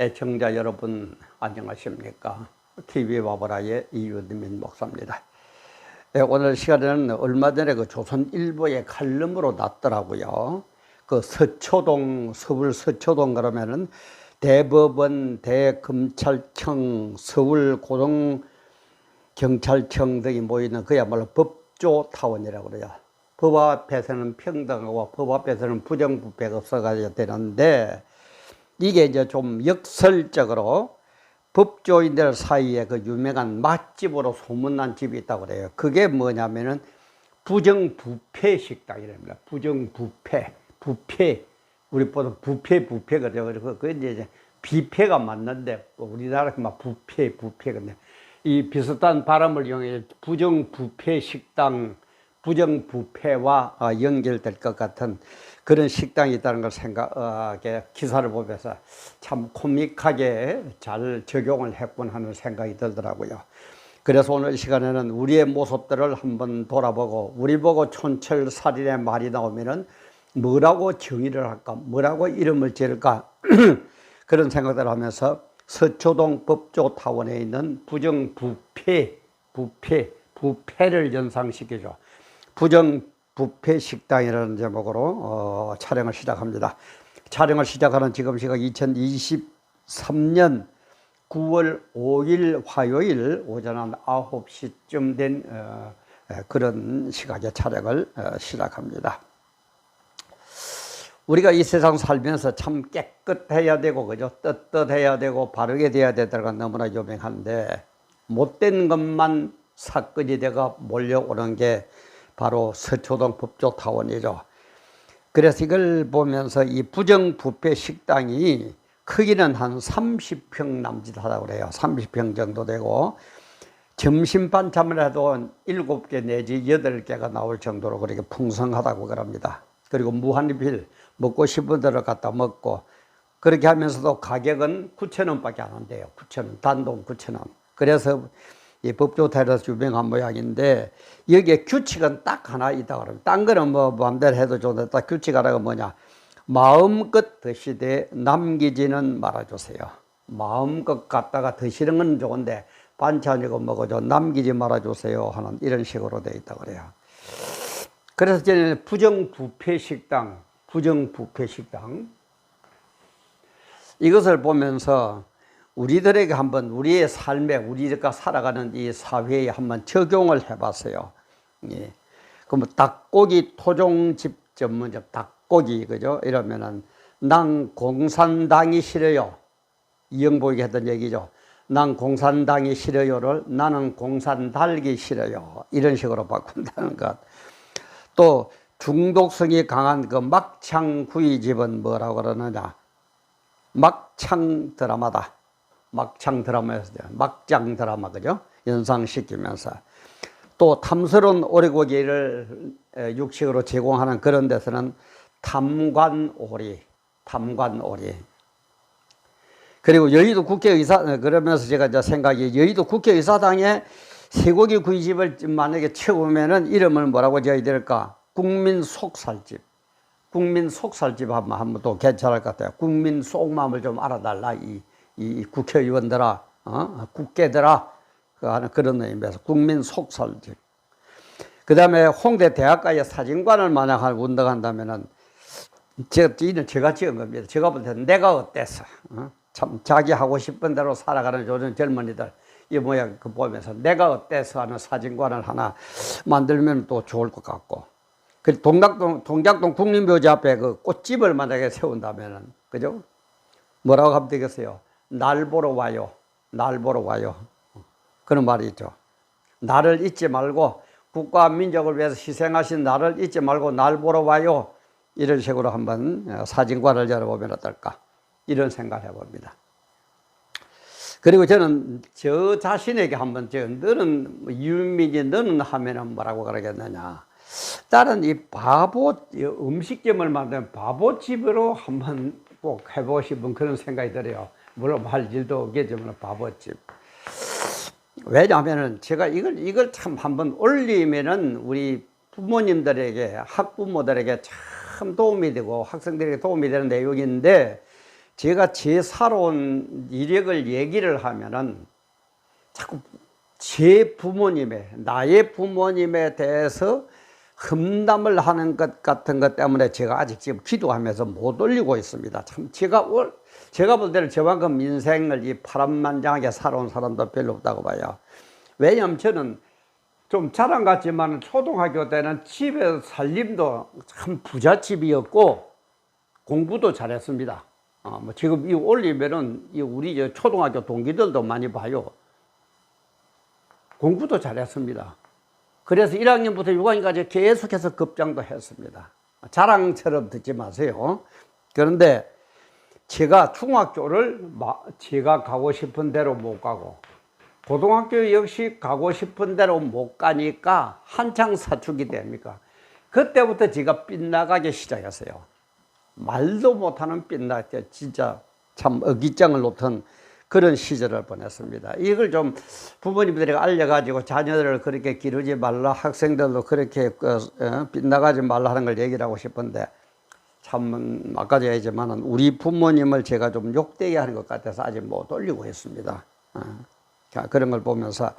애청자 여러분 안녕하십니까? TV 바보라의 이유드민 목사입니다. 네, 오늘 시간에는 얼마 전에 그 조선일보의 칼럼으로 났더라고요. 그 서초동 서울 서초동 그러면은 대법원, 대검찰청, 서울 고등 경찰청 등이 모이는 그야말로 법조 타원이라고 그래요. 법 앞에서는 평등하고 법 앞에서는 부정부패가 없어가야 되는데 이게 이제 좀 역설적으로 법조인들 사이에 그 유명한 맛집으로 소문난 집이 있다고 그래요. 그게 뭐냐면은 부정부패 식당이랍니다. 부정부패, 부패. 우리 보통 부패, 부패 그래요. 그리고 그 이제 비패가 맞는데 우리나라 막 부패, 부패 근데 이 비슷한 발음을 이용해 부정부패 식당, 부정부패와 어, 연결될 것 같은 그런 식당이 있다는 걸 생각에 기사를 보면서 참 코믹하게 잘 적용을 했군 하는 생각이 들더라고요. 그래서 오늘 이 시간에는 우리의 모습들을 한번 돌아보고 우리 보고 촌철살인의 말이 나오면은 뭐라고 정의를 할까, 뭐라고 이름을 지을까 그런 생각들을 하면서 서초동 법조타원에 있는 부정부패, 부패, 부패를 연상시키죠. 부정 부패 식당이라는 제목으로 어, 촬영을 시작합니다. 촬영을 시작하는 지금 시각 2023년 9월 5일 화요일 오전 한 9시쯤 된 어, 그런 시각에 촬영을 어, 시작합니다. 우리가 이 세상 살면서 참 깨끗해야 되고 그죠 떳떳해야 되고 바르게 돼야 되다가 너무나 유명한데 못된 것만 사건이 되가 몰려오는 게 바로 서초동 법조타원이죠. 그래서 이걸 보면서 이 부정부패 식당이 크기는 한 30평 남짓 하다고 그래요. 30평 정도 되고 점심 반찬을 해도 7개 내지 8개가 나올 정도로 그렇게 풍성하다고 그럽니다. 그리고 무한리필 먹고 싶은 대로 갖다 먹고 그렇게 하면서도 가격은 9천 원밖에 안 한대요. 9천 원 단돈 9천 원. 그래서 이 법조타에서 유명한 모양인데 여기에 규칙은 딱 하나 있다 그러면 딴 거는 뭐 마음대로 해도 딱 규칙 하나가 뭐냐 마음껏 드시되 남기지는 말아주세요. 마음껏 갖다가 드시는 건 좋은데 반찬이고 뭐고 남기지 말아주세요 하는 이런 식으로 돼 있다 그래요. 그래서 저는 부정부패 식당, 부정부패 식당 이것을 보면서 우리들에게 한번 우리의 삶에 우리가 살아가는 이 사회에 한번 적용을 해봤어요. 예. 그럼 닭고기 토종집 전문점 닭고기 그죠? 이러면은 난 공산당이 싫어요. 이영복이 했던 얘기죠. 난 공산당이 싫어요를 나는 공산달기 싫어요. 이런 식으로 바꾼다는 것. 또 중독성이 강한 그 막창 구이집은 뭐라고 그러느냐? 막창 드라마다. 막창 드라마에서 막장 드라마 그죠? 연상시키면서 또 탐스러운 오리고기를 육식으로 제공하는 그런 데서는 탐관오리, 탐관오리. 그리고 여의도 국회의사 그러면서 제가 이제 생각이 여의도 국회의사당에 쇠고기 구이집을 만약에 채우면은 이름을 뭐라고 지어야 될까? 국민 속살집. 국민 속살집 하면 한번 또 괜찮을 것 같아요. 국민 속마음을 좀 알아달라 이. 이 국회의원들아, 어? 국계들아, 그 하는 그런 의미에서 국민 속설집. 그 다음에 홍대 대학가의 사진관을 만약 운동한다면은, 제가, 이는 제가 지은 겁니다. 제가 볼 때는 내가 어땠어? 어? 참, 자기 하고 싶은 대로 살아가는 요즘 젊은이들, 이 모양 그 보면서 내가 어때서 하는 사진관을 하나 만들면 또 좋을 것 같고. 그 동작동, 동작동 국립묘지 앞에 그 꽃집을 만약에 세운다면은, 그죠? 뭐라고 하면 되겠어요? 날 보러 와요. 날 보러 와요. 그런 말이 있죠. 나를 잊지 말고 국가 민족을 위해서 희생하신 나를 잊지 말고 날 보러 와요. 이런 식으로 한번 사진관을 열어보면 어떨까. 이런 생각을 해봅니다. 그리고 저는 저 자신에게 한번 저 너는 유민이 너는 하면은 뭐라고 그러겠느냐. 다른 이 바보 음식점을 만든 바보집으로 한번 꼭 해보고 싶은 그런 생각이 들어요. 물론 할 일도 없겠지만 바보집. 왜냐하면은 제가 이걸 이걸 참 한번 올리면은 우리 부모님들에게 학부모들에게 참 도움이 되고 학생들에게 도움이 되는 내용인데 제가 제 살아온 이력을 얘기를 하면은 자꾸 제 부모님의 나의 부모님에 대해서 험담을 하는 것 같은 것 때문에 제가 아직 지금 기도하면서 못 올리고 있습니다. 참 제가 올 제가 볼 때는 저만큼 인생을 이 파란만장하게 살아온 사람도 별로 없다고 봐요. 왜냐하면 저는 좀 자랑 같지만 초등학교 때는 집에 살림도 참 부잣집이었고 공부도 잘했습니다. 어, 뭐 지금 이 올리면은 이 우리 저 초등학교 동기들도 많이 봐요. 공부도 잘했습니다. 그래서 1학년부터 6학년까지 계속해서 급장도 했습니다. 자랑처럼 듣지 마세요. 그런데 제가 중학교를 마- 제가 가고 싶은 대로 못 가고 고등학교 역시 가고 싶은 대로 못 가니까 한창 사춘기 됩니까? 그때부터 제가 빗나가기 시작했어요. 말도 못하는 빗나 진짜 참 어깃장을 놓던 그런 시절을 보냈습니다. 이걸 좀 부모님들이 알려가지고 자녀들을 그렇게 기르지 말라 학생들도 그렇게 그, 어, 빗나가지 말라 하는 걸 얘기를 하고 싶은데 참 아까도 얘기했지만 우리 부모님을 제가 좀 욕되게 하는 것 같아서 아직 못 올리고 있습니다. 어. 자, 그런 걸 보면서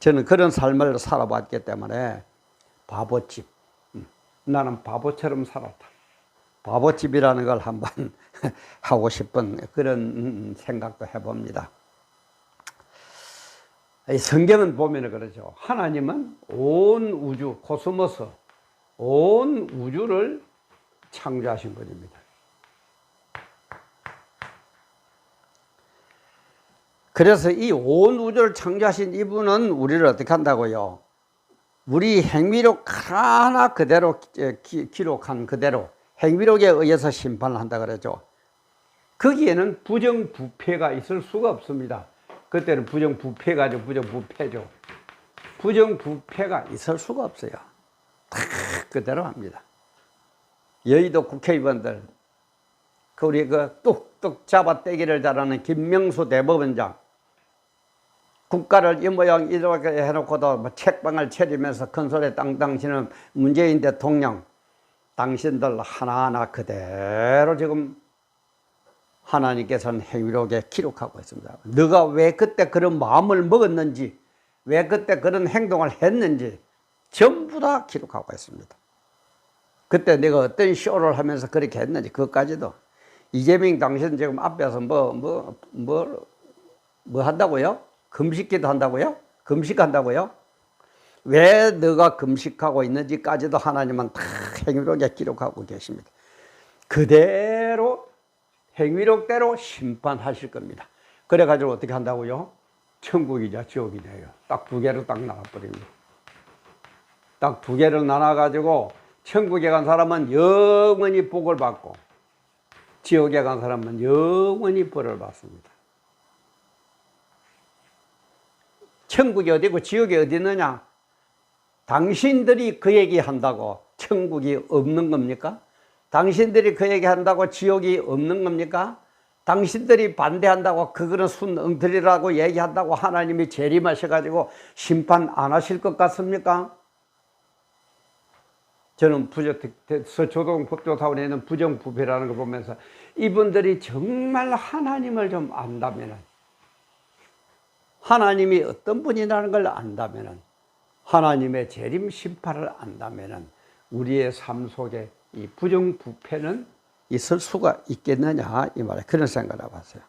저는 그런 삶을 살아봤기 때문에 바보집 음, 나는 바보처럼 살았다. 바보집이라는 걸 한번 하고 싶은 그런 음, 생각도 해봅니다. 이 성경은 보면 그러죠. 하나님은 온 우주, 코스모스, 온 우주를 창조하신 분입니다. 그래서 이 온 우주를 창조하신 이분은 우리를 어떻게 한다고요? 우리 행위록 하나 그대로 기- 기록한 그대로 행위록에 의해서 심판을 한다 그러죠. 거기에는 부정부패가 있을 수가 없습니다. 그때는 부정부패가 아니고 부정부패죠. 부정부패가 있을 수가 없어요. 다 그대로 합니다. 여의도 국회의원들, 그 우리 그 뚝뚝 잡아 떼기를 잘하는 김명수 대법원장, 국가를 이 모양 이렇게 해놓고도 뭐 책방을 차리면서 큰 소리 땅땅 치는 문재인 대통령, 당신들 하나하나 그대로 지금 하나님께서는 행위록에 기록하고 있습니다. 너가 왜 그때 그런 마음을 먹었는지, 왜 그때 그런 행동을 했는지 전부 다 기록하고 있습니다. 그때 내가 어떤 쇼를 하면서 그렇게 했는지 그것까지도 이재명 당신 지금 앞에서 뭐 뭐 뭐뭐 한다고요? 금식기도 한다고요? 금식한다고요? 왜 너가 금식하고 있는지까지도 하나님은 다 행위록에 기록하고 계십니다. 그대로 행위록대로 심판하실 겁니다. 그래가지고 어떻게 한다고요? 천국이자 지옥이냐요. 딱 두 개로 딱 나눠버립니다. 딱 두 개를 나눠가지고 천국에 간 사람은 영원히 복을 받고 지옥에 간 사람은 영원히 벌을 받습니다. 천국이 어디고 지옥이 어디 있느냐? 당신들이 그 얘기 한다고 천국이 없는 겁니까? 당신들이 그 얘기 한다고 지옥이 없는 겁니까? 당신들이 반대한다고 그거는 순 엉터리라고 얘기한다고 하나님이 재림하셔가지고 심판 안 하실 것 같습니까? 저는 부정, 서초동 법조사원에 있는 부정부패라는 걸 보면서 이분들이 정말 하나님을 좀 안다면은 하나님이 어떤 분이라는 걸 안다면은 하나님의 재림 심판을 안다면은 우리의 삶 속에 이 부정부패는 있을 수가 있겠느냐 이 말에 그런 생각을 해봤어요.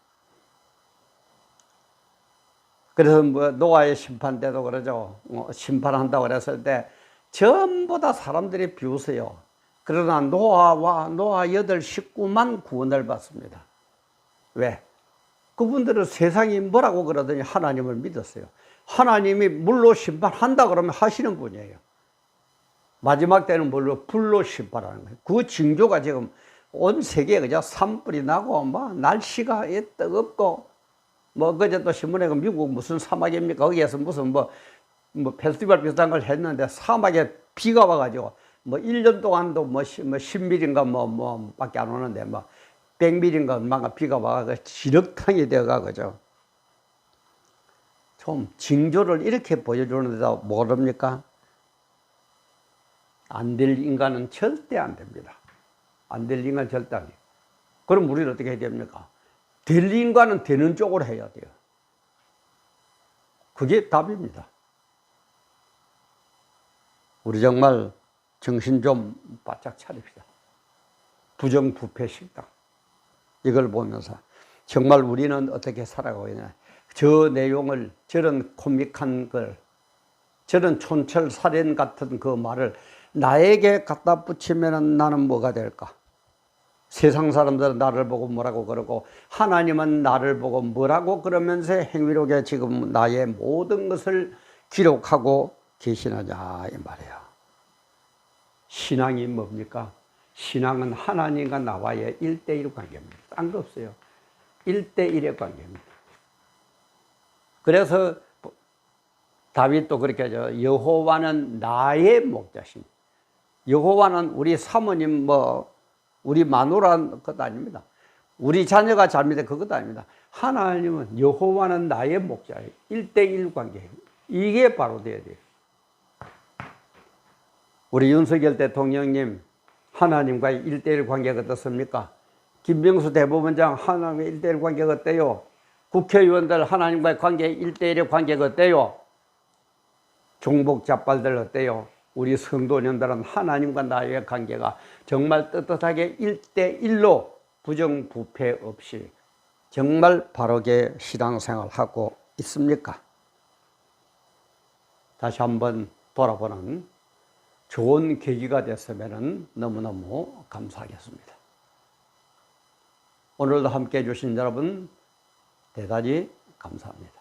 그래서 뭐 노아의 심판 때도 그러죠. 어, 심판한다고 그랬을 때 전부 다 사람들이 비웃어요. 그러나 노아와 노아 여덟 식구만 구원을 받습니다. 왜? 그분들은 세상이 뭐라고 그러더니 하나님을 믿었어요. 하나님이 물로 심판한다 그러면 하시는 분이에요. 마지막 때는 뭘로 불로 심판하는 거예요. 그 징조가 지금 온 세계에 그저 산불이 나고 뭐 날씨가 뜨겁고 뭐 그제 또 신문에 그 미국 무슨 사막입니까? 거기에서 무슨 뭐, 뭐 페스티벌 비슷한 걸 했는데 사막에 비가 와가지고 뭐 1년 동안도 뭐, 시- 뭐 10mm인가 뭐, 뭐 밖에 안 오는데 뭐 100mm인가 얼마가 비가 와가 지력탕이 되어가 그죠. 좀 징조를 이렇게 보여주는데도 모릅니까? 안 될 인간은 절대 안 됩니다. 안 될 인간 절대 안 돼요. 그럼 우리는 어떻게 해야 됩니까? 될 인간은 되는 쪽으로 해야 돼요. 그게 답입니다. 우리 정말 정신 좀 바짝 차립시다. 부정부패 식당. 이걸 보면서 정말 우리는 어떻게 살아가고 있냐. 저 내용을 저런 코믹한 걸 저런 촌철살인 같은 그 말을 나에게 갖다 붙이면 나는 뭐가 될까? 세상 사람들은 나를 보고 뭐라고 그러고 하나님은 나를 보고 뭐라고 그러면서 행위록에 지금 나의 모든 것을 기록하고 계시느냐 이 말이에요. 신앙이 뭡니까? 신앙은 하나님과 나와의 일대일 관계입니다. 딴 거 없어요. 일대일의 관계입니다. 그래서 다윗도 그렇게 하죠. 여호와는 나의 목자신. 여호와는 우리 사모님 뭐 우리 마누라 것 아닙니다. 우리 자녀가 잘못된 그것 아닙니다. 하나님은 여호와는 나의 목자예요. 일대일 관계. 이게 바로 돼야 돼요. 우리 윤석열 대통령님 하나님과의 일대일 관계가 어떻습니까? 김병수 대법원장 하나님과의 일대일 관계가 어때요? 국회의원들 하나님과의 관계 일대일의 관계가 어때요? 종복 잡발들 어때요? 우리 성도년들은 하나님과 나의 관계가 정말 떳떳하게 일대일로 부정부패 없이 정말 바르게 신앙생활하고 있습니까? 다시 한번 돌아보는 좋은 계기가 됐으면 너무너무 감사하겠습니다. 오늘도 함께 해주신 여러분 대단히 감사합니다.